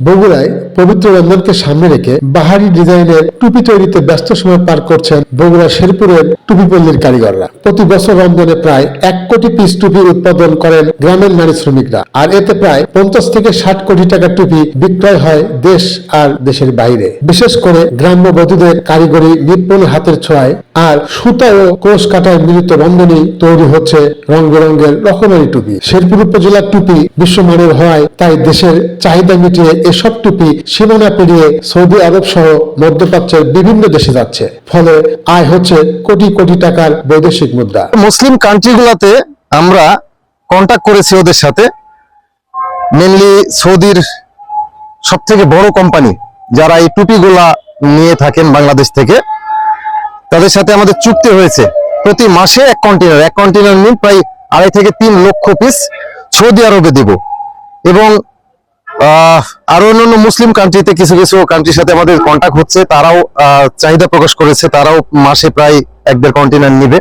বগুড়ায় পবিত্র রমজানকে সামনে রেখে বাহারি ডিজাইনের টুপি তৈরিতে ব্যস্ত সময় পার করছেন বগুড়া শেরপুরের টুপি পল্লীর কারিগররা। প্রতি বছর রমজানে প্রায় এক কোটি পিস টুপি উৎপাদন করেন গ্রামের নারী শ্রমিকরা। আর এতে প্রায় পঞ্চাশ থেকে ষাট কোটি টাকার টুপি বিক্রয় হয় দেশ আর দেশের বাইরে। বিশেষ করে গ্রাম্য বধূদের কারিগরি নিপুণ হাতের ছোঁয়ায় আর সুতা ও কোষ কাটায় মিলিত বন্ধনেই তৈরি হচ্ছে রং বেরঙের রকমারি টুপি। শেরপুর উপজেলার টুপি বিশ্বমানের হওয়ায় তাই দেশের চাহিদা মিটিয়ে এসব টুপি সীমানা পেরিয়ে সৌদি আরব সহ মধ্যপ্রাচ্যের বিভিন্ন দেশে যাচ্ছে। ফলে আয় হচ্ছে কোটি কোটি টাকার বৈদেশিক মুদ্রা। মুসলিম কান্ট্রিগুলোতে আমরা কন্টাক্ট করেছি ওদের সাথে। মেনলি সৌদির সব থেকে বড় কোম্পানি যারা এই টুপিগুলা নিয়ে থাকেন বাংলাদেশ থেকে, তাদের সাথে আমাদের চুক্তি হয়েছে। প্রতি মাসে এক কন্টেনার এক কন্টেনার নিয়ে প্রায় আড়াই থেকে তিন লক্ষ পিস সৌদি আরবে দেব। এবং আরও অন্যান্য মুসলিম কান্ট্রিতে কিছু কিছু কান্ট্রির সাথে আমাদের কন্ট্যাক্ট হচ্ছে। তারাও চাহিদা প্রকাশ করেছে। তারাও মাসে প্রায় এক দেড় কন্টেনার নিবে।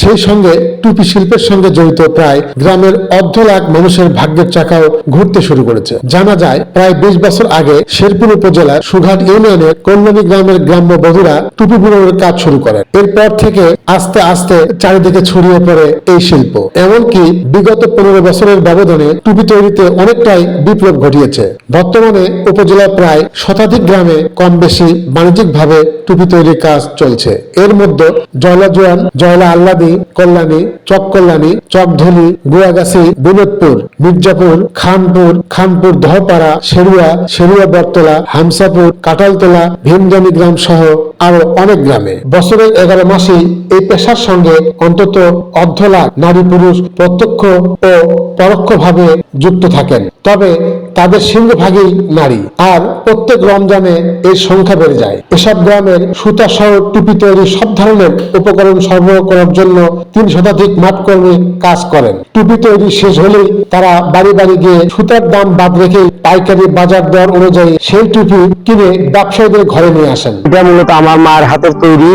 সেই সঙ্গে টুপি শিল্পের সঙ্গে জড়িত প্রায় গ্রামের অর্ধ লাখ মানুষের ভাগ্যের চাকাও ঘুরতে শুরু করেছে। জানা যায়, প্রায় বিশ বছর আগে শেরপুর উপজেলার সুঘাট ইউনিয়নের কল্যাণী গ্রামের গ্রাম্য বধুরা টুপি বুননের কাজ শুরু করেন। এরপর থেকে আস্তে আস্তে চারিদিকে ছড়িয়ে পড়ে এই শিল্প। এমনকি বিগত পনেরো বছরের ব্যবধানে টুপি তৈরিতে অনেকটাই বিপ্লব ঘটিয়েছে। বর্তমানে উপজেলার প্রায় শতাধিক গ্রামে কম বেশি বাণিজ্যিকভাবে টুপি তৈরির কাজ চলছে। এর মধ্যে জয়লা জোয়ান, জয়লা আল্লাদি কল্যাণী চক কল্যাণী চকধলি, গুয়াগাছি, বিনোদপুর, মির্জাপুর, খানপুর খানপুর দহপাড়া শেরুয়া শেরুয়া বটতলা, হামসাপুর কাটালতলা ভীমজানি গ্রাম সহ আরও অনেক গ্রামে। বছরের এগারো মাসেই এই পেশার সঙ্গে অন্তত অর্ধ লাখ নারী পুরুষ প্রত্যক্ষ ও পরোক্ষভাবে যুক্ত থাকেন। তবে তাদের সিংহভাগই নারী। আর প্রত্যেক রমজানে এই সংখ্যা বেড়ে যায়। এসব গ্রামের সুতা সহ টুপি তৈরি সব ধরনের উপকরণ সরবরাহ করার জন্য তিন শতাধিক মাঠকর্মী কাজ করেন। টুপি তৈরি শেষ হলেই তারা বাড়ি বাড়ি গিয়ে সুতার দাম বাদ রেখে পাইকারি বাজার দর অনুযায়ী সেই টুপি কিনে ব্যবসায়ীদের ঘরে নিয়ে আসেন। এটা মূলত আমার মার হাতের তৈরি।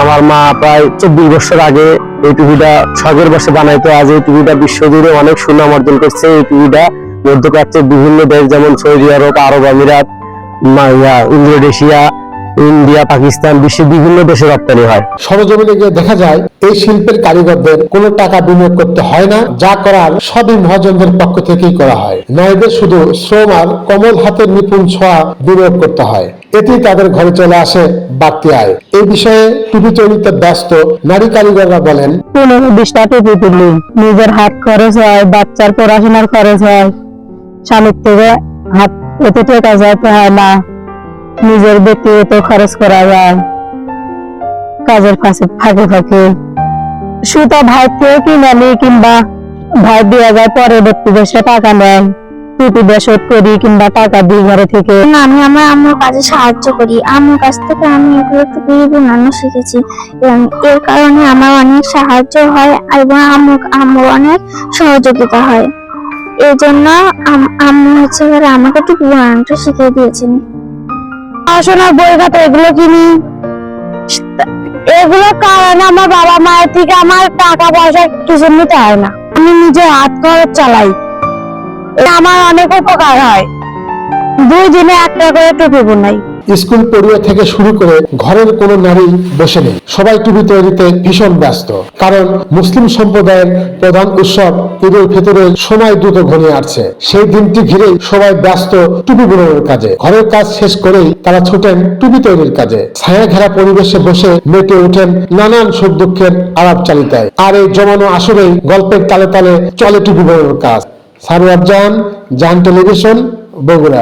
আমার মা প্রায় চব্বিশ বছর আগে এই টুপিটা শখের বসে বানাইতো। আজ এই টুপিটা বিশ্বজুড়ে অনেক সুনাম অর্জন করছে। এই টুপিটা মধ্যপ্রাচ্যের বিভিন্ন দেশ যেমন সৌদি আরব আরব আমিরাত ইন্দোনেশিয়া ইন্ডিয়া পাকিস্তান বিশ্বের বিভিন্ন দেশে রপ্তানি হয়। সরজমিনে গিয়ে দেখা যায় এই শিল্পের কারিগরদের কোনো টাকা বিনিয়োগ করতে হয় না যা করার সবই মহাজনদের পক্ষ থেকেই করা হয়। নারীদের শুধু শ্রম আর কমল হাতের নিপুণ ছোঁয়া বিনিয়োগ করতে হয়। এতেই তাদের ঘরে চলে আসে বাড়তি আয়। এই বিষয়ে টুপি তৈরিতে ব্যস্ত নারী কারিগররা বলেন পনেরো বিশটা টুপি তুলি নিজের হাত খরচ হয় বাচ্চার পড়াশোনার খরচ হয়। স্বামীর থেকে হাত এতে টাকা যাইতে হয় না। নিজের ব্যক্তিগত খরচ করা যায়। কাজের পাশে ফাঁকে ফাঁকে। সুতা ভাই থেকে কিনে আনি কিংবা ভাই দেওয়া যায় পরবর্তী দেশে টাকা নেয়। টুপি দিয়ে করি কিংবা টাকা দিই ঘরে থেকে। আমি আমার আম্মুর কাজে সাহায্য করি। আম্মুর কাছ থেকে আমি এগুলো টুপি বানানো শিখেছি। এবং এর কারণে আমার অনেক সাহায্য হয় এবং আম্মু আম্মুর অনেক সহযোগিতা হয়। এই জন্য আম্মু হচ্ছে আমাকে বানানোটা শিখিয়ে দিয়েছেন। বই খাতা এগুলো কিনি। এগুলো কারণে আমার বাবা মায়ের থেকে আমার টাকা পয়সা কিছু নিতে হয় না। আমি নিজে হাত খরচ চালাই। আমার অনেক উপকার হয়। দুই দিনে একটা করে টুপি বোনাই। স্কুল পড়ুয়া থেকে শুরু করে ঘরের কোনো নারী বসে নেই। সবাই টুপি তৈরিতে ভীষণ ব্যস্ত। কারণ মুসলিম সম্প্রদায়ের প্রধান উৎসব ঈদ উল ফিতরের সময় দ্রুত ঘনিয়ে আসছে। সেই দিনটি ঘিরেই সবাই ব্যস্ত টুপি বুননের কাজে। ঘরের কাজ শেষ করেই তারা ছুটেন টুপি তৈরির কাজে। ছায়া ঘেরা পরিবেশে বসে মেতে ওঠেন নানান সুখ দুঃখের আলাপ চালিতায়। আর এই জমানো আসরেই গল্পের তালে তালে চলে টুপি বুননের কাজ। সারোয়ার জান জান টেলিভিশন, বগুড়া।